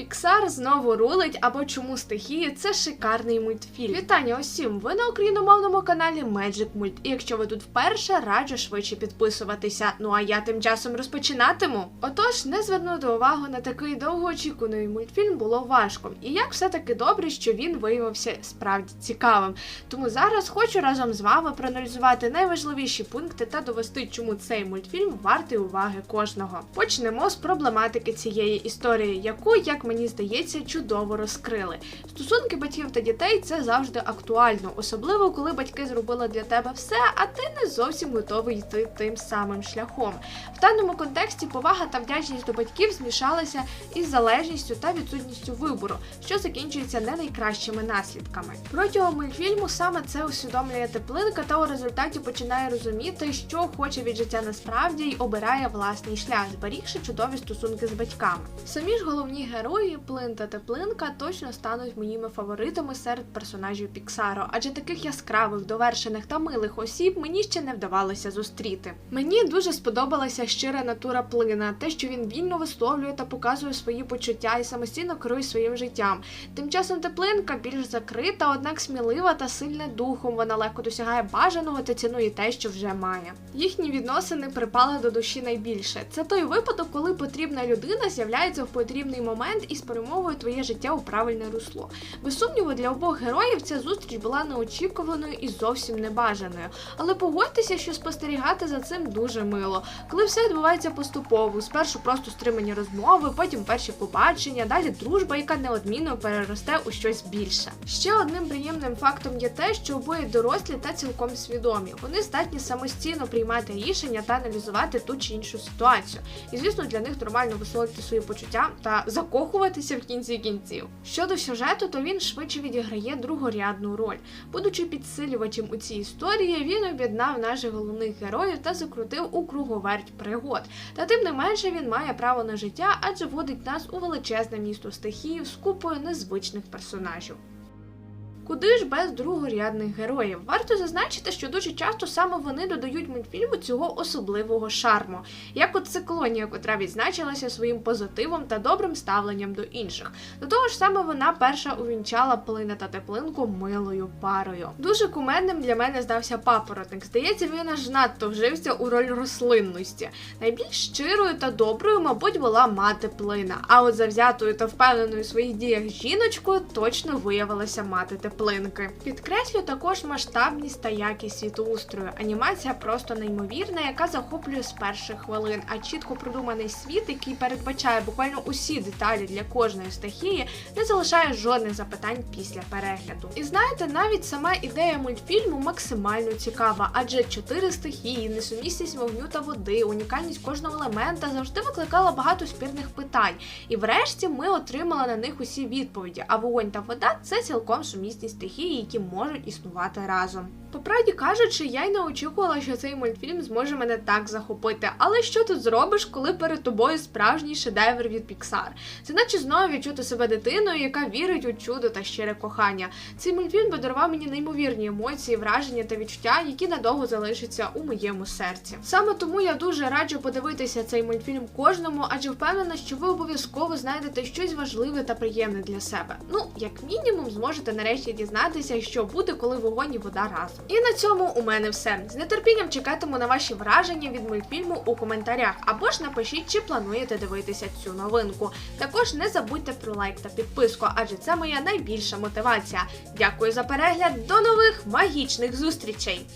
Піксар знову рулить або чому стихії це шикарний мультфільм. Вітання усім! Ви на україномовному каналі Magic Mult. І якщо ви тут вперше, раджу швидше підписуватися. Ну а я тим часом розпочинатиму. Отож, не звернути увагу на такий довгоочікуваний мультфільм було важко. І як все-таки добре, що він виявився справді цікавим. Тому зараз хочу разом з вами проаналізувати найважливіші пункти та довести, чому цей мультфільм вартий уваги кожного. Почнемо з проблематики цієї історії, яку, як мені здається, чудово розкрили. Стосунки батьків та дітей це завжди актуально, особливо коли батьки зробили для тебе все, а ти не зовсім готовий йти тим самим шляхом. В даному контексті повага та вдячність до батьків змішалися із залежністю та відсутністю вибору, що закінчується не найкращими наслідками. Протягом мультфільму саме це усвідомлює теплинка та у результаті починає розуміти, що хоче від життя насправді й обирає власний шлях, зберігши чудові стосунки з батьками. Самі ж головні герої Плин та Теплинка точно стануть моїми фаворитами серед персонажів Піксаро, адже таких яскравих, довершених та милих осіб мені ще не вдавалося зустріти. Мені дуже сподобалася щира натура плина, те, що він вільно висловлює та показує свої почуття і самостійно керує своїм життям. Тим часом теплинка більш закрита, однак смілива та сильна духом. Вона легко досягає бажаного та цінує те, що вже має. Їхні відносини припали до душі найбільше. Це той випадок, коли потрібна людина з'являється в потрібний момент і спрямовує твоє життя у правильне русло. Без сумніву, для обох героїв ця зустріч була неочікуваною і зовсім небажаною. Але погодьтеся, що спостерігати за цим дуже мило. Коли все відбувається поступово, спершу просто стримані розмови, потім перші побачення, далі дружба, яка неодмінно переросте у щось більше. Ще одним приємним фактом є те, що обоє дорослі та цілком свідомі. Вони здатні самостійно приймати рішення та аналізувати ту чи іншу ситуацію. І звісно, для них нормально висловити свої почуття та закохуватися в кінці кінців. Щодо сюжету, то він швидше відіграє другорядну роль. Будучи підсилювачем у цій історії, він об'єднав наших головних героїв та закрутив у круговерть пригод. Та тим не менше він має право на життя, адже водить нас у величезне місто стихіїв з купою незвичних персонажів. Куди ж без другорядних героїв? Варто зазначити, що дуже часто саме вони додають мультфільму цього особливого шарму, як от циклонія, котра відзначилася своїм позитивом та добрим ставленням до інших. До того ж, саме вона перша увінчала плина та теплинку милою парою. Дуже кумедним для мене здався папоротник. Здається, він аж надто вжився у роль рослинності. Найбільш щирою та доброю, мабуть, була мати плина. А от завзятою та впевненою у своїх діях жіночкою точно виявилася мати теплинки. Підкреслю також масштабність та якість світоустрою. Анімація просто неймовірна, яка захоплює з перших хвилин, а чітко продуманий світ, який передбачає буквально усі деталі для кожної стихії, не залишає жодних запитань після перегляду. І знаєте, навіть сама ідея мультфільму максимально цікава, адже чотири стихії, несумісність вогню та води, унікальність кожного елемента завжди викликала багато спірних питань. І врешті ми отримали на них усі відповіді. А вогонь та вода це цілком сумісні стихії, які можуть існувати разом. По правді кажучи, я й не очікувала, що цей мультфільм зможе мене так захопити. Але що тут зробиш, коли перед тобою справжній шедевр від Pixar? Це наче знову відчути себе дитиною, яка вірить у чудо та щире кохання. Цей мультфільм подарував мені неймовірні емоції, враження та відчуття, які надовго залишаться у моєму серці. Саме тому я дуже раджу подивитися цей мультфільм кожному, адже впевнена, що ви обов'язково знайдете щось важливе та приємне для себе. Ну, як мінімум, зможете нарешті дізнатися, що буде, коли вогонь і вода разом. І на цьому у мене все. З нетерпінням чекатиму на ваші враження від мультфільму у коментарях, або ж напишіть, чи плануєте дивитися цю новинку. Також не забудьте про лайк та підписку, адже це моя найбільша мотивація. Дякую за перегляд, до нових магічних зустрічей!